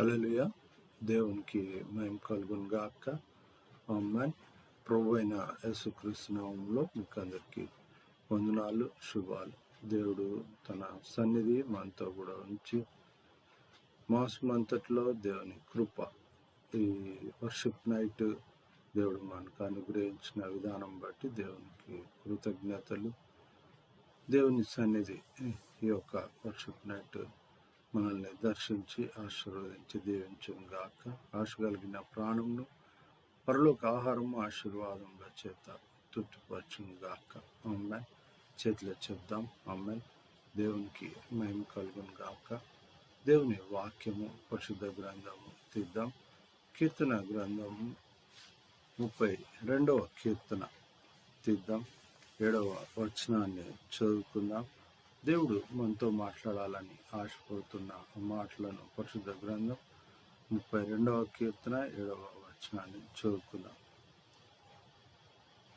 అలలుయ దేవునికి మేము కలుగును గాక అమ్మాయి ప్రభు అయిన యేసుకృష్ణంలో మీకు అందరికీ వందనాలు శుభాలు. దేవుడు తన సన్నిధి మనతో కూడా ఉంచి మాసం అంతట్లో దేవుని కృప ఈ వర్షిప్ నైట్ దేవుడు మనకు అనుగ్రహించిన విధానం బట్టి దేవునికి కృతజ్ఞతలు. దేవుని సన్నిధి ఈ యొక్క వర్షిప్ నైట్ మనల్ని దర్శించి ఆశీర్వదించి దీవించను గాక. ఆశ కలిగిన ప్రాణమును పరలోక ఆహారము ఆశీర్వాదంలో చేత తృప్తిపరచును గాక. అమ్మాయి చేతిలో చెప్దాం. అమ్మాయి దేవునికి మేము కలుగును గాక. దేవుని వాక్యము పరిశుద్ధ గ్రంథము తీద్దాం. కీర్తన గ్రంథము ముప్పై రెండవ కీర్తన తీద్దాం. ఏడవ వచనాన్ని చదువుకుందాం. దేవుడు మనతో మాట్లాడాలని ఆశపడుతున్న మాటలను పరిశుద్ధ గ్రంథం ముప్పై రెండవ కీర్తన ఏడవ వచనాన్ని చదువుకుందాం.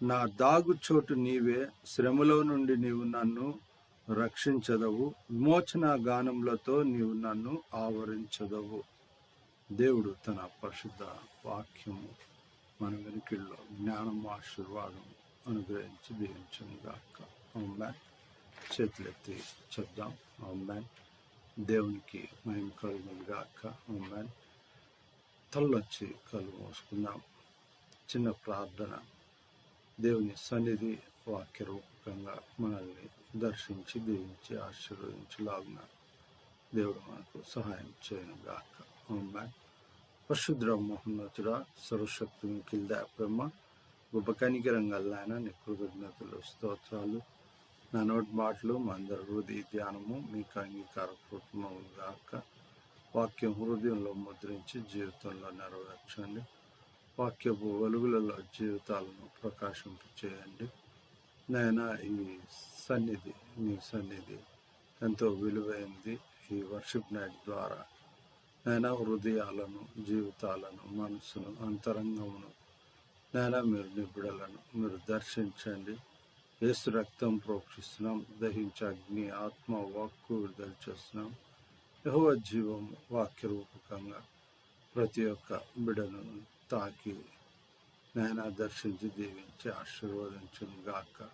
నా దాగు చోటు నీవే శ్రమలో నుండి నీవు నన్ను రక్షించదవు విమోచన గానములతో నీవు నన్ను ఆవరించదవు. దేవుడు తన పరిశుద్ధ వాక్యము మన వెనుకల్లో జ్ఞానం ఆశీర్వాదం అనుగ్రహించి దీవించను గాక చేతులెత్తి చెప్దాం అమ్మాన్ దేవునికి మహిమ కలుగును అక్క అమ్మాయి తల్లొచ్చి కళ్ళు మూసుకుందాం. చిన్న ప్రార్థన. దేవుని సన్నిధి వాక్య రూపకంగా మనల్ని దర్శించి దీవించి ఆశీర్వదించలాగున దేవుడు మనకు సహాయం చేయను గాక. అమ్మాయి పరిశుద్ర మహోన్నతుడా సర్వశక్తిని కిల్దా బ్రహ్మ గొప్ప కనికరంగల్లాయన నీ కృతజ్ఞతలు స్తోత్రాలు నా నోటి మాటలు మా అందరి హృదయ ధ్యానము మీకు అంగీకారపూర్వకము వాక్యం హృదయంలో ముద్రించి జీవితంలో నెరవేర్చండి. వాక్యపు వెలుగులలో జీవితాలను ప్రకాశింపచేయండి. నైనా ఈ సన్నిధి మీ సన్నిధి ఎంతో విలువైంది ఈ వర్షిప్ నైట్ ద్వారా. నైనా హృదయాలను జీవితాలను మనసును అంతరంగమును నైనా మీరు నిబిడలను మీరు దర్శించండి. యేసు రక్తం ప్రోక్షిస్తున్నాం. దహించే అగ్ని ఆత్మ వాక్కు విడుదల చేస్తున్నాం. యహోవ జీవం వాక్య రూపకంగా ప్రతి ఒక్క బిడను తాకి నాయన దర్శించి దీవించి ఆశీర్వదించను గాక.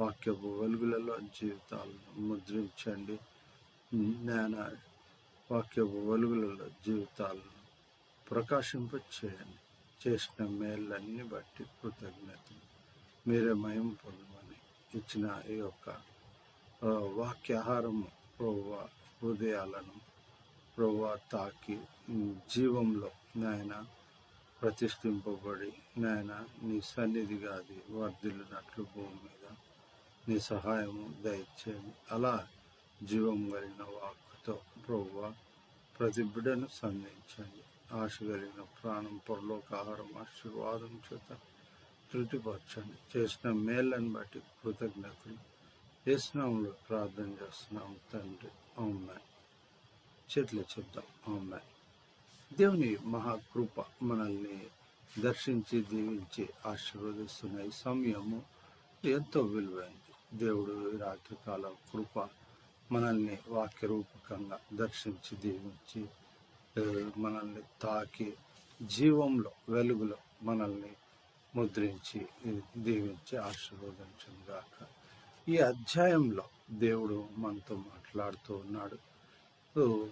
వాక్యపు వెలుగులలో జీవితాలను ముద్రించండి. నాయన వాక్యపు వెలుగులలో జీవితాలను ప్రకాశింప చేయండి చేసిన మేళ్ళన్ని బట్టి కృతజ్ఞతలు. మీరే మయం పొందమని ఇచ్చిన ఈ యొక్క వాక్యాహారము ప్రభు హృదయాలను ప్రభు తాకి జీవంలో నాయన ప్రతిష్ఠింపబడి నాయన నీ సన్నిధిగా అది వర్ధిల్లినట్లు భూమి మీద నీ సహాయము దయచేయండి. అలా జీవం కలిగిన వాక్కుతో ప్రభువ ప్రతి బిడ్డను సంధించండి. ఆశ కలిగిన ప్రాణం పొరలోక ఆహారం ఆశీర్వాదం చేత తృప్తిపరచండి చేసిన మేళ్ళని బట్టి కృతజ్ఞతలు. చేసినాములో ప్రార్థన చేస్తున్నాం తండ్రి. అమ్మాయి చేతిలో చెప్తాం అమ్మాయి దేవుని మహాకృప మనల్ని దర్శించి దీవించి ఆశీర్వదిస్తున్న ఈ సమయము ఎంతో విలువైంది. దేవుడు ఈ రాత్రికాల కృప మనల్ని వాక్య రూపకంగా దర్శించి దీవించి మనల్ని తాకి జీవంలో వెలుగులో మనల్ని ముద్రించి దీవించి ఆశీర్వదించుగాక ఈ అధ్యాయంలో దేవుడు మనతో మాట్లాడుతూ ఉన్నాడు. సో,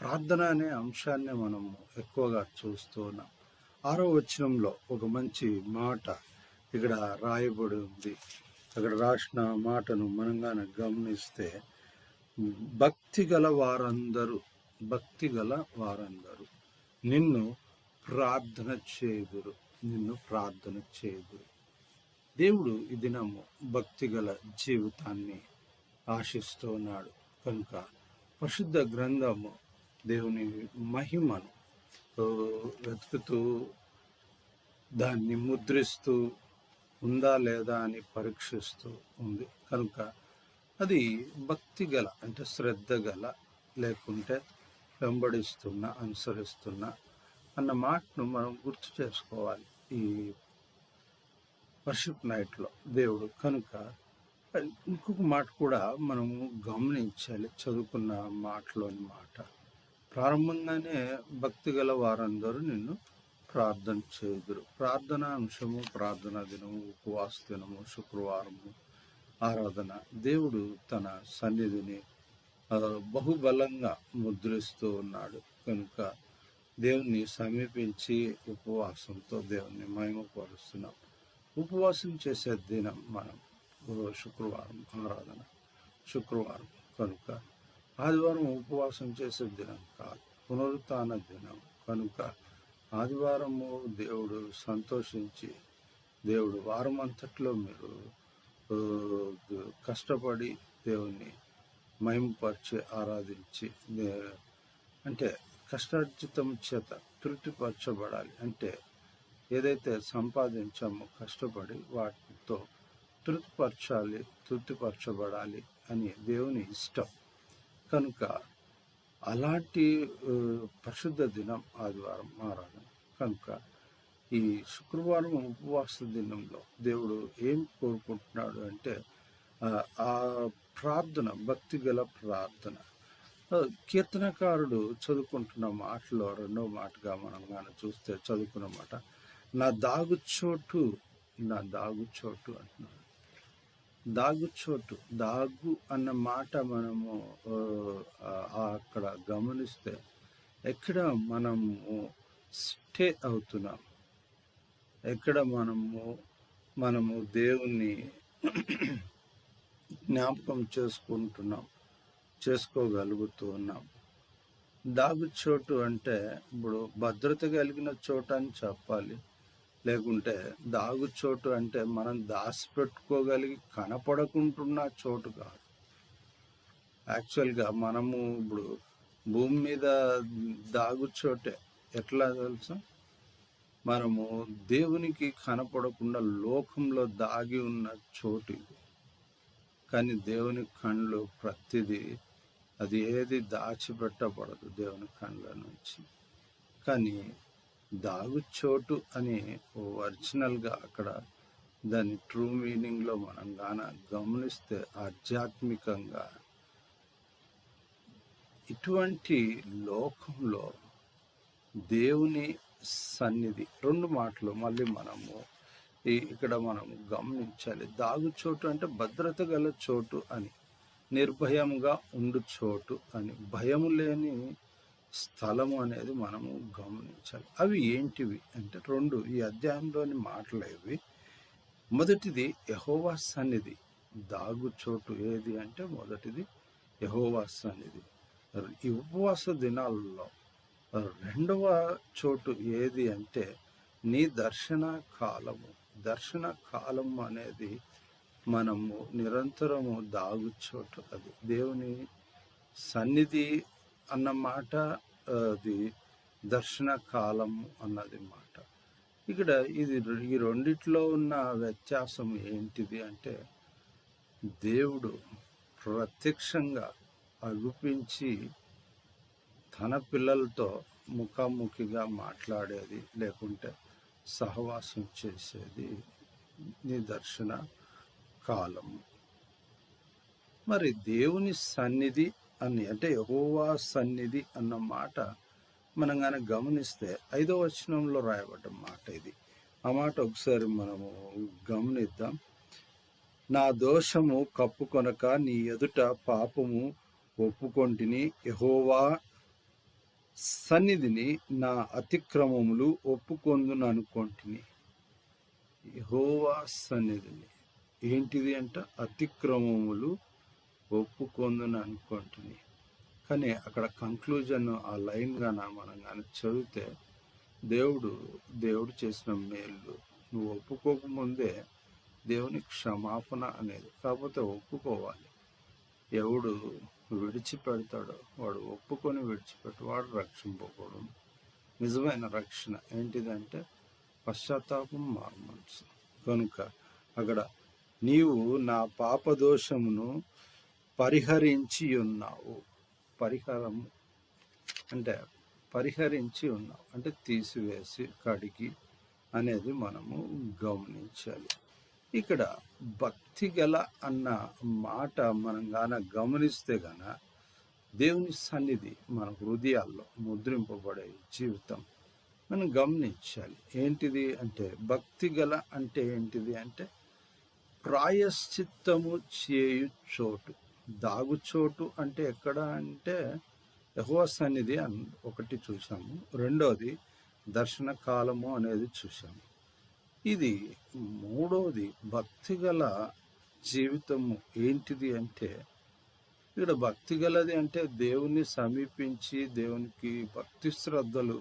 ప్రార్థన అనే అంశాన్ని మనము ఎక్కువగా చూస్తూ ఉన్నాం. ఆరో వచనంలో ఒక మంచి మాట ఇక్కడ రాయబడి ఉంది. అక్కడ రాసిన మాటను మనంగానే గమనిస్తే భక్తి గల వారందరూ భక్తి గల వారందరూ నిన్ను ప్రార్థన చేయుదురు నిన్ను ప్రార్థన చేయదు దేవుడు ఈ దినము భక్తి గల జీవితాన్ని ఆశిస్తూ ఉన్నాడు కనుక పరిశుద్ధ గ్రంథము దేవుని మహిమను వెతుకుతూ దాన్ని ముద్రిస్తూ ఉందా లేదా అని పరీక్షిస్తూ ఉంది. కనుక అది భక్తి గల అంటే శ్రద్ధ గల లేకుంటే వెంబడిస్తున్న అనుసరిస్తున్న అన్న మాటను మనం గుర్తు చేసుకోవాలి. ఈ వర్షిప్ నైట్లో దేవుడు కనుక ఇంకొక మాట కూడా మనము గమనించాలి చదువుకున్న మాటలోని మాట ప్రారంభంగానే భక్తి గల వారందరూ నిన్ను ప్రార్థన చేయుదురు ప్రార్థన అంశము ప్రార్థన దినము ఉపవాస దినము శుక్రవారము ఆరాధన. దేవుడు తన సన్నిధిని బహుబలంగా ముద్రిస్తూ ఉన్నాడు. కనుక దేవుణ్ణి సమీపించి ఉపవాసంతో దేవుణ్ణి మహిమపరుస్తున్నాం. ఉపవాసం చేసే దినం మనం శుక్రవారం ఆరాధన. శుక్రవారం కనుక ఆదివారం ఉపవాసం చేసే దినం కాదు పునరుత్న దినం కనుక ఆదివారము దేవుడు సంతోషించి దేవుడు వారం అంతట్లో మీరు కష్టపడి దేవుణ్ణి మహిమపరిచి ఆరాధించి అంటే కష్టార్జితం చేత తృప్తిపరచబడాలి. అంటే ఏదైతే సంపాదించామో కష్టపడి వాటితో తృప్తిపరచాలి తృప్తిపరచబడాలి అని దేవుని ఇష్టం. కనుక అలాంటి పరిశుద్ధ దినం ఆదివారం ఆరాధన. కనుక ఈ శుక్రవారం ఉపవాస దినంలో దేవుడు ఏం కోరుకుంటున్నాడు అంటే ఆ, ప్రార్థన భక్తి గల ప్రార్థన. కీర్తనకారుడు చదువుకుంటున్న మాటలో రెండో మాటగా మనం కానీ చూస్తే చదువుకున్న మాట నా దాగుచోటు నా దాగుచోటు అంటున్నాడు. దాగుచోటు దాగు అన్న మాట మనము అక్కడ గమనిస్తే ఎక్కడ మనము స్టే అవుతున్నాం? ఎక్కడ మనము మనము దేవుణ్ణి జ్ఞాపకం చేసుకుంటున్నాం? చేసుకోగలుగుతూ ఉన్నాం. దాగుచోటు అంటే ఇప్పుడు భద్రత కలిగిన చోటు అని చెప్పాలి. లేకుంటే దాగుచోటు అంటే మనం దాచిపెట్టుకోగలిగి కనపడకుంటున్న చోటు కాదు. యాక్చువల్గా మనము ఇప్పుడు భూమి మీద దాగుచోటే ఎట్లా తెలుసా? మనము దేవునికి కనపడకుండా లోకంలో దాగి ఉన్న చోటు ఇది. కానీ దేవుని కళ్ళు ప్రతిదీ అది ఏది దాచిపెట్టబడదు దేవుని కళ్ళ నుంచి. కానీ దాగుచోటు అని ఒరిజినల్గా అక్కడ దాని ట్రూ మీనింగ్లో మనం గాన గమనిస్తే ఆధ్యాత్మికంగా ఇటువంటి లోకంలో దేవుని సన్నిధి రెండు మాటలు మళ్ళీ మనము ఇక్కడ మనం గమనించాలి. దాగుచోటు అంటే భద్రత గల చోటు అని. నిర్భయంగా ఉండు చోటు అని. భయం లేని స్థలము అనేది మనము గమనించాలి. అవి ఏంటివి అంటే రెండు ఈ అధ్యాయంలోని మాటలు ఇవి మొదటిది యహోవా సన్నిధి. దాగు చోటు ఏది అంటే మొదటిది యహోవా సన్నిధి. ఈ ఉపవాస దినాలలో రెండవ చోటు ఏది అంటే నీ దర్శన కాలము. దర్శన కాలం అనేది మనము నిరంతరము దాగుచోటు అది. దేవుని సన్నిధి అన్నమాట అది దర్శన కాలం అన్నది మాట. ఇక్కడ ఇది ఈ రెండిట్లో ఉన్న వ్యత్యాసం ఏంటిది అంటే దేవుడు ప్రత్యక్షంగా అగుపించి తన పిల్లలతో ముఖాముఖిగా మాట్లాడేది లేకుంటే సహవాసం చేసేది నిదర్శన కాలము మరి దేవుని సన్నిధి అని అంటే యహోవా సన్నిధి అన్న మాట మనం కానీ గమనిస్తే ఐదో వచనంలో రాయబడ్డ మాట ఇది. ఆ మాట ఒకసారి మనము గమనిద్దాం. నా దోషము కప్పుకొనక నీ ఎదుట పాపము ఒప్పుకొంటిని యహోవా సన్నిధిని నా అతిక్రమములు ఒప్పుకొందుననుకొంటిని. అనుకొంటిని సన్నిధిని. ఏంటిది అంట? అతిక్రమములు ఒప్పుకొందును అనుకుంటుంది కానీ అక్కడ కంక్లూజన్ ఆ లైన్ గాన మనం కానీ చదివితే దేవుడు దేవుడు చేసిన మేలు. నువ్వు ఒప్పుకోకముందే దేవుని క్షమాపణ అనేది కాకపోతే ఒప్పుకోవాలి. ఎవడు విడిచిపెడతాడో వాడు ఒప్పుకొని విడిచిపెట్టి వాడు రక్షింపకూడదు నిజమైన రక్షణ ఏంటిదంటే పశ్చాత్తాపం మార్మల్స్ కనుక అక్కడ నీవు నా పాపదోషమును పరిహరించి ఉన్నావు పరిహారము అంటే పరిహరించి ఉన్నావు. అంటే తీసివేసి కడిగి అనేది మనము గమనించాలి. ఇక్కడ భక్తి గల అన్న మాట మనం గాన గమనిస్తే గాన దేవుని సన్నిధి మన హృదయాల్లో ముద్రింపబడే జీవితం మనం గమనించాలి. ఏంటిది అంటే భక్తి గల అంటే ఏంటిది అంటే ప్రాయశ్చిత్తము చేయు చోటు దాగు చోటు అంటే ఎక్కడ అంటే యహోవ సన్నిధి అన్ ఒకటి చూసాము రెండోది దర్శన కాలము అనేది చూసాము ఇది మూడోది భక్తి గల జీవితము ఏంటిది అంటే ఇక్కడ భక్తి గలది అంటే దేవుని సమీపించి దేవునికి భక్తి శ్రద్ధలు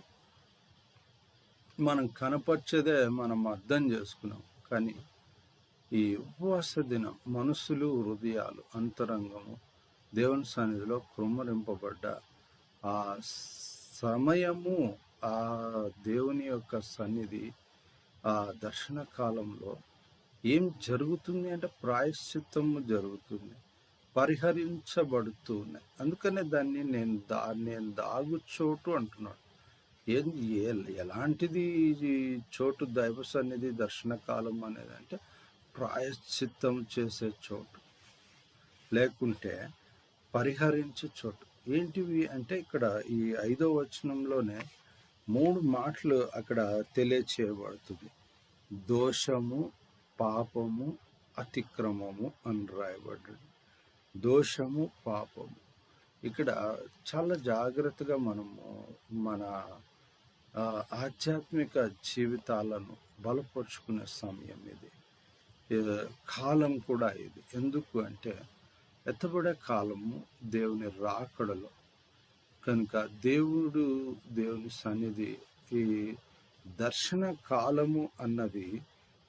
మనం కనపరిచేదే మనం అర్థం చేసుకున్నాం. కానీ ఈ ఉపవాస దినం మనసులు హృదయాలు అంతరంగము దేవుని సన్నిధిలో కృమ్మరింపబడ్డ ఆ సమయము ఆ దేవుని యొక్క సన్నిధి ఆ దర్శన కాలంలో ఏం జరుగుతుంది అంటే ప్రాయశ్చిత్తము జరుగుతుంది పరిహరించబడుతూ ఉన్నాయి అందుకనే దాన్ని నేను దా నేను దాగు చోటు అంటున్నాడు. ఏం ఎలాంటిది చోటు దైవ సన్నిధి దర్శన కాలం అనేది అంటే ప్రాయశ్చిత్తం చేసే చోటు. లేకుంటే పరిహరించే చోటు. ఏంటివి అంటే ఇక్కడ ఈ ఐదో వచనంలోనే మూడు మాటలు అక్కడ తెలియచేయబడుతుంది. దోషము పాపము అతిక్రమము అని రాయబడ్డది. దోషము పాపము. ఇక్కడ చాలా జాగ్రత్తగా మనము మన ఆధ్యాత్మిక జీవితాలను బలపరుచుకునే సమయం ఇది. కాలం కూడా ఇది. ఎందుకు అంటే ఎత్తబడే కాలము దేవుని రాకడలో. కనుక దేవుడు దేవుని సన్నిధి ఈ దర్శన కాలము అన్నది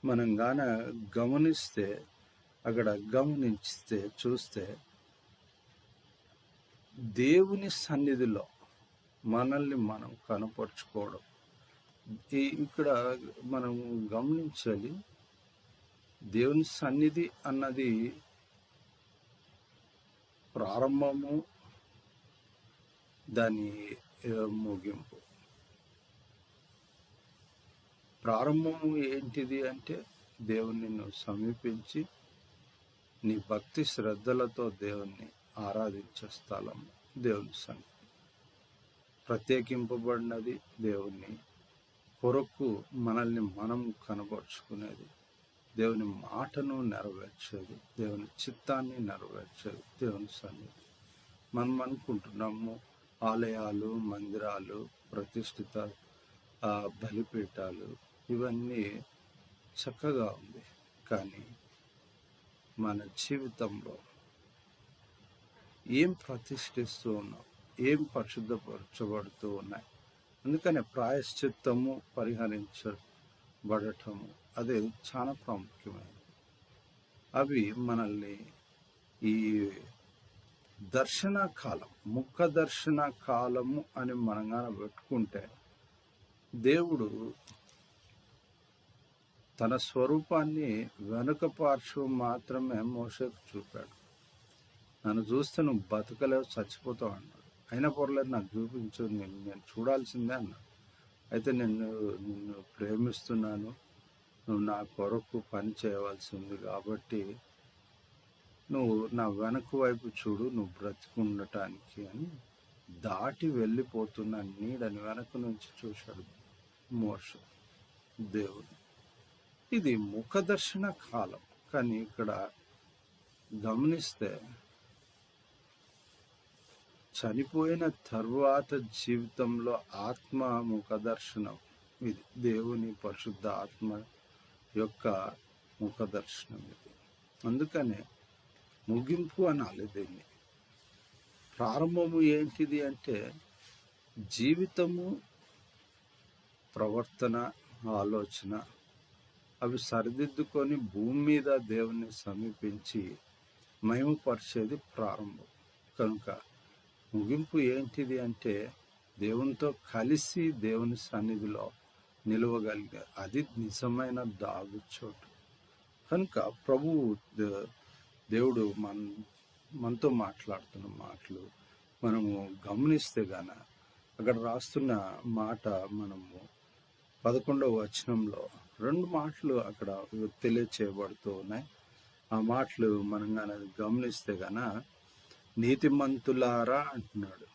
మనం గాన గమనిస్తే అక్కడ గమనిస్తే చూస్తే దేవుని సన్నిధిలో మనల్ని మనం కనపరుచుకోవడం. ఈ ఇక్కడ మనం గమనించాలి దేవుని సన్నిధి అన్నది ప్రారంభము దాని ముగింపు. ప్రారంభము ఏంటిది అంటే దేవుణ్ణి నువ్వు సమీపించి నీ భక్తి శ్రద్ధలతో దేవుణ్ణి ఆరాధించే స్థలం దేవుని సన్నిధి. ప్రత్యేకింపబడినది దేవుణ్ణి కొరకు మనల్ని మనం కనబరుచుకునేది. దేవుని మాటను నెరవేర్చేది దేవుని చిత్తాన్ని నెరవేర్చేది దేవుని సన్నిధి. మనం అనుకుంటున్నాము ఆలయాలు మందిరాలు ప్రతిష్ఠిత బలిపీఠాలు ఇవన్నీ చక్కగా ఉంది. కానీ మన జీవితంలో ఏం ప్రతిష్ఠిస్తూ ఉన్నాం ఏం పరిశుద్ధపరచబడుతూ ఉన్నాయి? అందుకనే ప్రాయశ్చిత్తము పడటం అది చాలా ప్రాముఖ్యమైనది. అవి మనల్ని ఈ దర్శన కాలం ముఖ దర్శన కాలము అని మనంగాన పెట్టుకుంటే దేవుడు తన స్వరూపాన్ని వెనుక పార్శ్వం మాత్రమే మోసకు చూపాడు. నన్ను చూస్తే నువ్వు బతకలేవు చచ్చిపోతావు అన్నాడు. అయినా పొరలేదు నాకు చూపించు నేను నేను చూడాల్సిందే అన్నాడు. అయితే నేను నిన్ను ప్రేమిస్తున్నాను. నువ్వు నా కొరకు పని చేయవలసి ఉంది కాబట్టి నువ్వు నా వెనక వైపు చూడు నువ్వు బ్రతికుండటానికి అని దాటి వెళ్ళిపోతున్న నీడని వెనక నుంచి చూశాడు మోష దేవుడు. ఇది ముఖదర్శన కాలం. కానీ ఇక్కడ గమనిస్తే చనిపోయిన తర్వాత జీవితంలో ఆత్మ ముఖదర్శనం. ఇది దేవుని పరిశుద్ధ ఆత్మ యొక్క ముఖదర్శనం ఇది. అందుకనే ముగింపు అనాలి దీన్ని. ప్రారంభము ఏంటిది అంటే జీవితము ప్రవర్తన ఆలోచన అవి సరిదిద్దుకొని భూమి మీద దేవుణ్ణి సమీపించి మహిమపరిచేది ప్రారంభం. కనుక ముగింపు ఏంటిది అంటే దేవునితో కలిసి దేవుని సన్నిధిలో నిలవగలిగే అది నిజమైన దాగు చోటు కనుక ప్రభువు దేవుడు మన మనతో మాట్లాడుతున్న మాటలు మనము గమనిస్తే గాన అక్కడ రాస్తున్న మాట మనము పదకొండవ వచనంలో రెండు మాటలు అక్కడ తెలియచేయబడుతూ ఉన్నాయి. ఆ మాటలు మనం కానీ గమనిస్తే గాన నీతిమంతులారా అంటున్నాడు.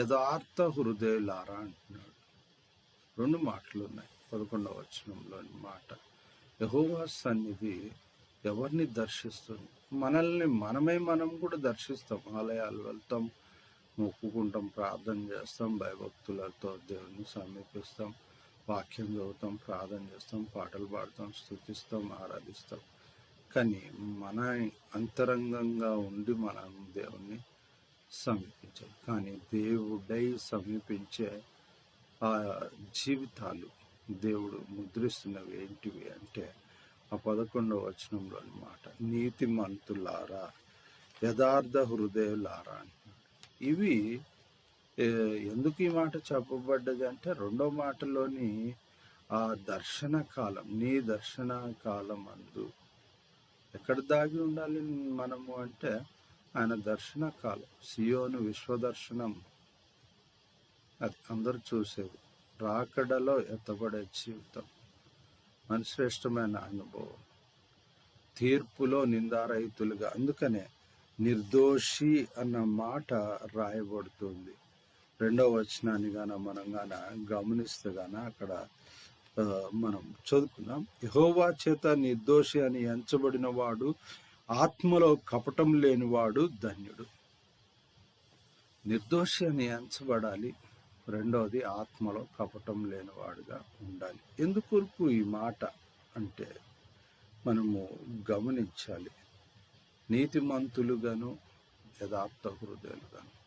యథార్థ హృదయులారా అంటున్నాడు. రెండు మాటలు ఉన్నాయి. పదకొండవ వచనంలోని మాట. యహోవా సన్నిధి ఎవరిని దర్శిస్తుంది? మనల్ని మనమే మనం కూడా దర్శిస్తాం. ఆలయాలు వెళ్తాం మొక్కుకుంటాం ప్రార్థన చేస్తాం భయభక్తులతో దేవుని సమీపిస్తాం వాక్యం చదువుతాం ప్రార్థన చేస్తాం పాటలు పాడతాం స్థుతిస్తాం ఆరాధిస్తాం. కానీ మన అంతరంగంగా ఉండి మనం దేవుణ్ణి సమీపించాలి. కానీ దేవుడై సమీపించే ఆ జీవితాలు దేవుడు ముద్రిస్తున్నవి ఏంటివి అంటే ఆ పదకొండవ వచనంలో అనమాట నీతిమంతులారా యథార్థ హృదయులారా ఇవి ఎందుకు ఈ మాట చెప్పబడ్డది అంటే రెండో మాటలోని ఆ దర్శన కాలం నీ దర్శన కాలం అందు ఎక్కడ దాగి ఉండాలి మనము అంటే ఆయన దర్శన కాలం సియోను విశ్వదర్శనం. అది అందరూ చూసేది. రాకడలో ఎత్తబడే జీవితం. మన శ్రేష్టమైన అనుభవం. తీర్పులో నిందారహితులుగా. అందుకనే నిర్దోషి అన్న మాట రాయబడుతుంది. రెండవ వచనాన్ని గాన మనం గాన గమనిస్తే గాన అక్కడ మనం చదువుకున్నాం యహోవా చేత నిర్దోషి అని ఎంచబడిన వాడు ఆత్మలో కపటం లేనివాడు ధన్యుడు. నిర్దోషి అని ఎంచబడాలి. రెండవది ఆత్మలో కపటం లేనివాడుగా ఉండాలి. ఎందుకొరకు ఈ మాట అంటే మనము గమనించాలి. నీతిమంతులుగాను యథార్థ హృదయాలుగాను.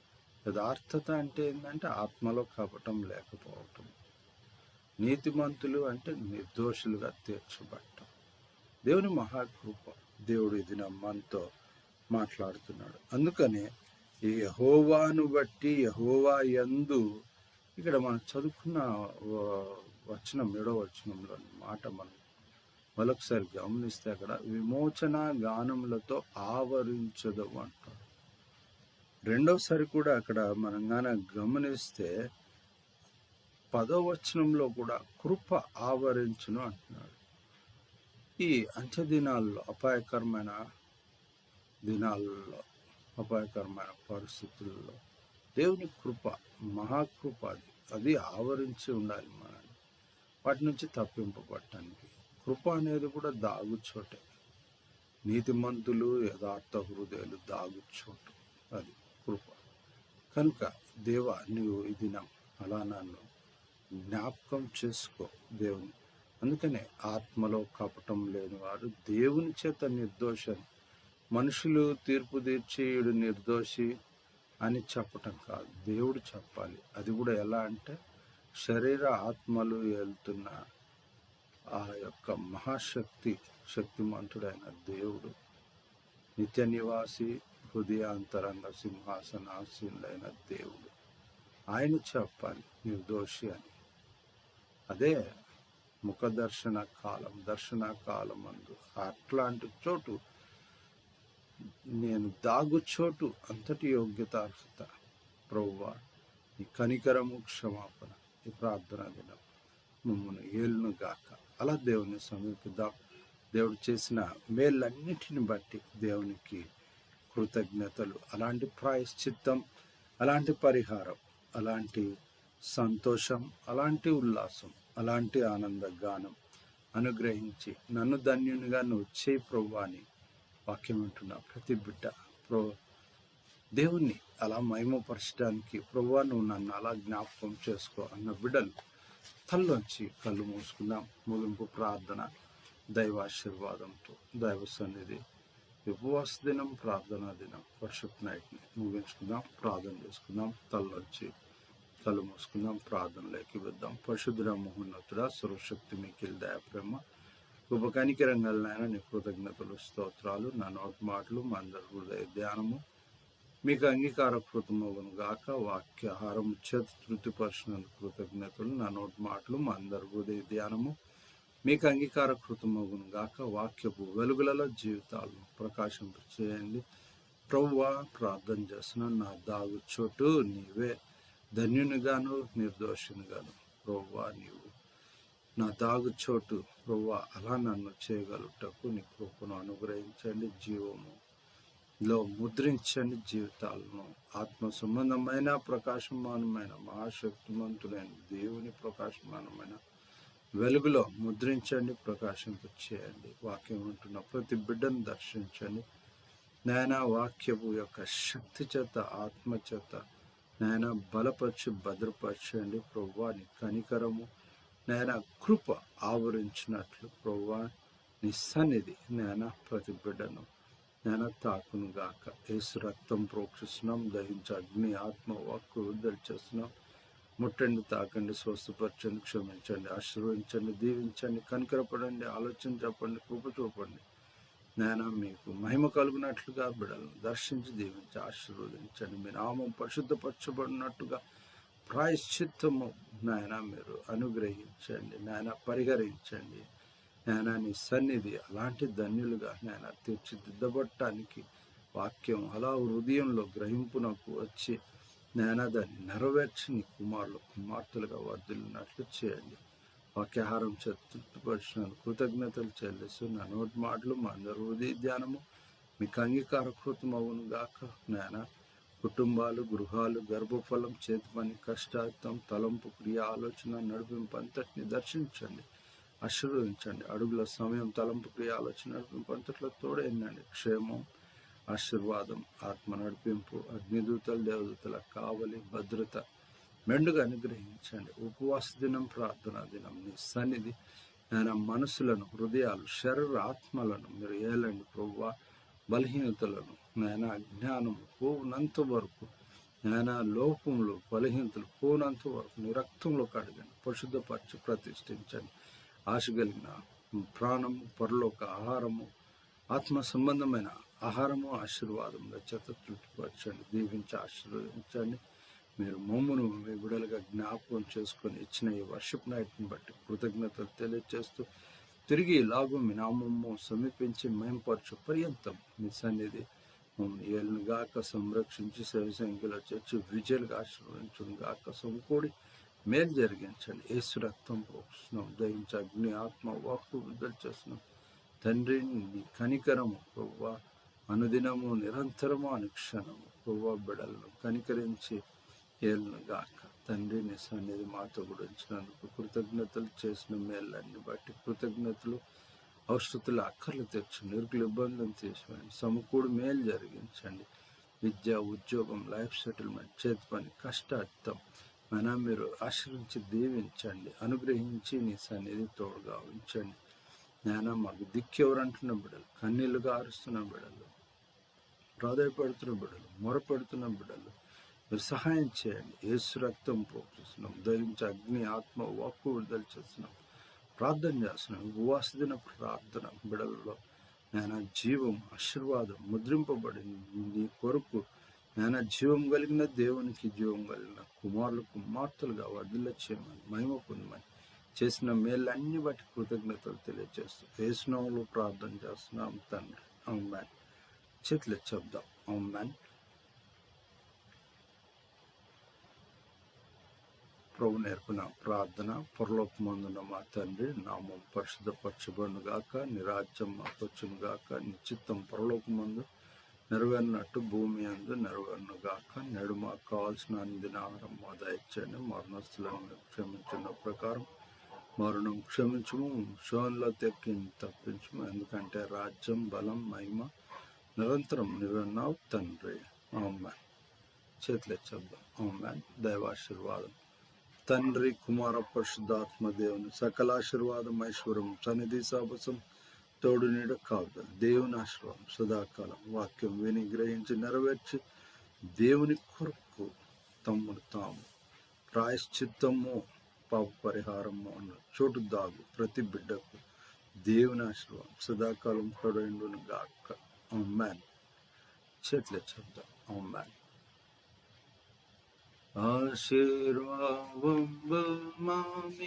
యథార్థత అంటే ఏంటంటే ఆత్మలో కపటం లేకపోవటం. నీతిమంతులు అంటే నిర్దోషులుగా తీర్చబడటం దేవుని మహాకృప దేవుడు ఇది మనతో మాట్లాడుతున్నాడు. అందుకనే ఈ యహోవాను బట్టి యహోవా యందు ఇక్కడ మనం చదువుకున్న వచనం ఏడో వచనంలో మాట మనం మరొకసారి గమనిస్తే అక్కడ విమోచన గానములతో ఆవరించదు అంటారు. రెండోసారి కూడా అక్కడ మనం గాన గమనిస్తే పదవచనంలో కూడా కృప ఆవరించును అంటున్నాడు. ఈ అంత్య దినాల్లో అపాయకరమైన దినాల్లో అపాయకరమైన పరిస్థితుల్లో దేవుని కృప మహాకృప అది. అది ఆవరించి ఉండాలి మనల్ని. వాటి నుంచి తప్పింపబట్టడానికి కృప అనేది కూడా దాగుచోటే నీతిమంతులు యథార్థ హృదయాలు దాగుచోటు అది కృప. కనుక దేవ నీవు ఇది నా అలా నన్ను జ్ఞాపకం చేసుకో దేవుని. అందుకనే ఆత్మలో కపటం లేని వారు దేవుని చేత నిర్దోషం మనుషులు తీర్పు తీర్చేయుడు నిర్దోషి అని చెప్పటం కాదు. దేవుడు చెప్పాలి. అది కూడా ఎలా అంటే శరీర ఆత్మలు వెళ్తున్న ఆ యొక్క మహాశక్తి శక్తిమంతుడైన దేవుడు. నిత్య నివాసి హృదయాంతరంగ సింహాసనాసీనుడైన దేవుడు. ఆయన చెప్పాలి నిర్దోషి అని. అదే ముఖ దర్శన కాలం దర్శన కాలం అందు. అట్లాంటి చోటు నేను దాగు చోటు అంతటి యోగ్యత అర్హత. ప్రభువా ఈ కనికరము క్షమాపణ ఈ ప్రార్థన దినం. మమ్మల్ని ఏలును గాక. అలా దేవుని సమీపిద్దాం. దేవుడు చేసిన మేళ్ళన్నిటిని బట్టి దేవునికి కృతజ్ఞతలు. అలాంటి ప్రాయశ్చిత్తం అలాంటి పరిహారం అలాంటి సంతోషం అలాంటి ఉల్లాసం అలాంటి ఆనంద గానం అనుగ్రహించి నన్ను ధన్యునిగా నువ్వు చేయి ప్రభు అని వాక్యం వింటున్న. ప్రతి బిడ్డ ప్రో దేవుణ్ణి అలా మహిమపరచడానికి ప్రభు నువ్వు నన్ను అలా జ్ఞాపకం చేసుకో అన్న బిడ్డలు తల్లోంచి కళ్ళు మూసుకుందాం. ముగింపు ప్రార్థన దైవాశీర్వాదంతో దైవ సన్నిధి ఉపవాస దినం ప్రార్థనా దినం వర్షప్ నైట్ని ముగించుకుందాం ప్రార్థన చేసుకుందాం. తల్లోంచి కళ్ళు మూసుకుందాం ప్రార్థనలోకి వెద్దాం. పరిశుద్ధుడ మహోన్నతుడ సర్వశక్తి మికిల్ దయ ప్రేమ గొప్ప నీ కృతజ్ఞతలు స్తోత్రాలు నా నోటి మాటలు మా అందరి హృదయ ధ్యానము. మీకు అంగీకారకృతమవును గాక. వాక్యాహారం చేత తృప్తిపరిచిన కృతజ్ఞతలు నా నోటి మాటలు మా అందరి హృదయ ధ్యానము. మీకు అంగీకారకృతమగును గాక. వాక్యపు వెలుగులలో జీవితాలను ప్రకాశింపచేయండి. ప్రవ్వా ప్రార్థన చేసిన నా దాగు చోటు నీవే. ధన్యునిగాను నిర్దోషినిగాను. ప్రవ్వా నీవు నా దాగు చోటు ప్రవ్వా అలా నన్ను చేయగలుగుటకు నీ కృపను అనుగ్రహించండి. జీవము లో ముద్రించండి జీవితాలను. ఆత్మ సంబంధమైన ప్రకాశమానమైన మహాశక్తిమంతుడైన దేవుని ప్రకాశమానమైన వెలుగులో ముద్రించండి ప్రకాశింప చేయండి. వాక్యం ఉంటున్న ప్రతి బిడ్డను దర్శించండి. నాయన వాక్యము యొక్క శక్తి చేత ఆత్మ చేత నాయన బలపరిచి భద్రపరచండి ప్రవ్వాని కనికరము నాయన కృప ఆవరించినట్లు ప్రవ్వా నీ సన్నిధి నాయన ప్రతి బిడ్డను నేను తాకును గాక. ఏసు రక్తం ప్రోక్షిస్తున్నాం. దహించి అగ్ని ఆత్మ వాక్కు విడుదల చేస్తున్నాం. ముట్టండి తాకండి స్వస్థపరచండి క్షమించండి ఆశీర్వదించండి దీవించండి కనికరపడండి ఆలోచన చెప్పండి కృప చూపండి. నేను మీకు మహిమ కలుగునట్లుగా బిడలను దర్శించి దీవించి ఆశీర్వదించండి. మీ నామం పరిశుద్ధపరచబడినట్టుగా ప్రాయశ్చిత్తము నాయన మీరు అనుగ్రహించండి నాయన పరిహరించండి. నాయన నీ సన్నిధి అలాంటి ధన్యులుగా నాయన తీర్చిదిద్దబట్టడానికి వాక్యం అలా హృదయంలో గ్రహింపునకు వచ్చి నాయన దాన్ని నెరవేర్చి నీ కుమారులు కుమార్తెలుగా వర్ధిల్లినట్లు చేయండి. వాక్యాహారం తృప్తిపరిచిన కృతజ్ఞతలు చెల్లిస్తున్నాను నోటి మాటలు మా అందరి హృదయ ధ్యానము. మీకు అంగీకారకృతం అవును గాక నాయన. కుటుంబాలు గృహాలు గర్భఫలం చేతి పని కష్టార్థం తలంపు క్రియ ఆలోచన నడిపింపు అంతటిని దర్శించండి. ఆశీర్వదించండి. అడుగుల సమయం తలంపు క్రియ ఆలోచన నడిపింపు అంతట్లో తోడైందండి క్షేమం ఆశీర్వాదం ఆత్మ నడిపింపు అగ్నిదూతలు దేవదూతల కావలి భద్రత మెండుగా అనుగ్రహించండి ఉపవాస దినం ప్రార్థనా దినం నీ సన్నిధి నేను మనసులను హృదయాలు శరీర ఆత్మలను మీరు ఏలండి ప్రవ్వా. బలహీనతలను నాయన అజ్ఞానం పోనంత వరకు నాయన లోపంలో బలహీనతలు పోనంత వరకు నీ రక్తంలో కడగండి. పరిశుద్ధపరిచి ప్రతిష్ఠించండి. ఆశ కలిగిన ప్రాణము పరలోక ఆహారము ఆత్మ సంబంధమైన ఆహారము ఆశీర్వాదంలో చేత తృప్తిపరచండి. దీవించి ఆశీర్వదించండి. మీరు మమ్మను మీ విడలుగా జ్ఞాపకం చేసుకొని ఇచ్చిన ఈ వర్షపు నైట్ని బట్టి కృతజ్ఞతలు తెలియజేస్తూ తిరిగి ఇలాగూ మీ నామము సమీపించి మేంపరచు పర్యంతం. మీ సన్నిధి మమ్మల్ని ఏళ్ళను గాక సంరక్షించి సేవసంఖ్యలో చేర్చి విజయాలుగా ఆశీర్వదించడం గాక సమకూడి మేలు జరిగించండి. ఏసు రక్తం పోస్తున్నాం దయించి అగ్ని ఆత్మ వాక్కు విడుదల చేస్తున్నాం. తండ్రి నీ కనికరము ప్రవ్వ అనుదినము నిరంతరము అనుక్షణము ప్రవ్వ బిడలను కనికరించి ఏళ్ళను తండ్రి నీ సన్నిధి మాతో గురించినందుకు కృతజ్ఞతలు చేసిన మేళ్ళన్ని బట్టి కృతజ్ఞతలు ఔషధుల అక్కర్లు తెచ్చు నిరుకులు ఇబ్బందులు తీసివేయండి సమకూడు మేలు జరిగించండి. విద్య ఉద్యోగం లైఫ్ సెటిల్మెంట్ చేతి పని కష్టార్థం మన మీరు ఆశ్రయించి దీవించండి. అనుగ్రహించి నీ సన్నిధి తోడుగా ఉంచండి. నాయన మాకు దిక్కెవరంటున్న బిడలు కన్నీళ్ళుగా ఆరుస్తున్న బిడలు హృదయపడుతున్న బిడలు మొరపెడుతున్న బిడలు మీరు సహాయం చేయండి. యేసు రక్తం పోషిస్తున్నాం ధరించి అగ్ని ఆత్మ వాక్కు విడుదల చేస్తున్నాం. ప్రార్థన చేస్తున్నాం. ఉపవాస దిన ప్రార్థన బిడలలో నేను జీవం ఆశీర్వాదం ముద్రింపబడింది. నీ కొరకు నేను జీవం కలిగిన దేవునికి జీవం కలిగిన కుమారులు కుమార్తెలుగా వర్ధిల్ల చేయమని మహిమ పొందమని చేసిన మేళ్ళన్ని బట్టి కృతజ్ఞతలు తెలియజేస్తూ వేసినవులు ప్రార్థన చేస్తున్నాం తండ్రి. అవును మ్యాన్ చేతులు చెప్దాం. అవును మ్యాన్ ప్రభు నేర్పిన ప్రార్థన పొరలోకమందున మా తండ్రి నామం పరిశుద్ధపరచబడును గాక నిరాజ్యం మాకొచ్చును గాక నిశ్చిత్తం పొరలోకమందు నెరవేరినట్టు భూమి అందు నెరవేరును గాక నేడు మాకు కావాల్సిన అందిన ఆహారం మా దయచేయండి. మరణస్థులను క్షమించిన ప్రకారం మరణం క్షమించము శోన్లో తెక్కి తప్పించము. ఎందుకంటే రాజ్యం బలం మహిమ నిరంతరం నువ్వున్నావు తండ్రి. అవుమ్యాన్ చేతులు చెప్దాం. అవుమ్యాన్ దైవాశీర్వాదం. తండ్రి కుమార పరిశుద్ధాత్మ దేవుని సకల ఆశీర్వాదం ఐశ్వర్యం సన్నిధి సాబసం తోడు నీడ కావుదలు దేవుని ఆశీర్వాదం సదాకాలం వాక్యం విని గ్రహించి నెరవేర్చి దేవుని కొరకు తమ్ముడు తాము ప్రాయశ్చిత్తము పాప పరిహారము అన్న చోటు దాగు ప్రతి బిడ్డకు దేవుని ఆశీర్వాదం సదాకాలం తోడు గాక మ్యాన్ చేతులే చెప్దాం. మ్యాన్ ఆశీర్వాదం మామీద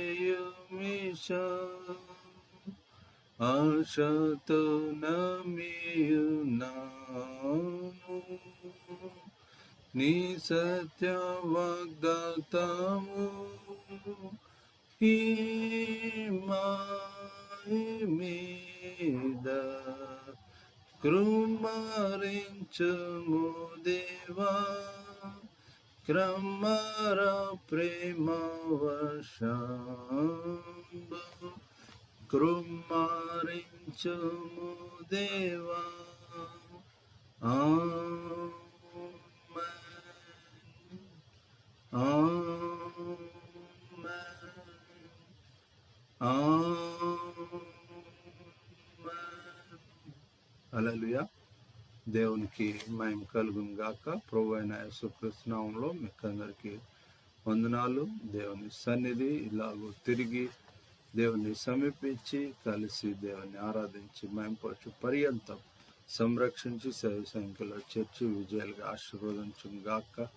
వర్షింపచేయుమిష ఆశతో నమియున్నాము నీ సత్య వాగ్దాతము ఈ మా మీద కృమరించుము దేవా క్రమర ప్రేమ వర్షంబు కృమరించుము దేవా అలలుయ దేవునికి మేము కలుగును గాక. ప్రభు అయిన యేసుకృష్ణంలో మీకు అందరికీ వందనాలు. దేవుని సన్నిధి ఇలాగూ తిరిగి దేవుని సమీపించి కలిసి దేవుని ఆరాధించి మేంపరచు పర్యంతం సంరక్షించి సేవ సంఖ్యలో చర్చి విజయాలుగా ఆశీర్వదించును గాక.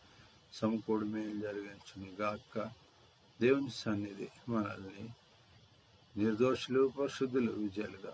సమకూడి మేలు జరిగించును గాక. దేవుని సన్నిధి మనల్ని నిర్దోషులు పరిశుద్ధులు విజయాలుగా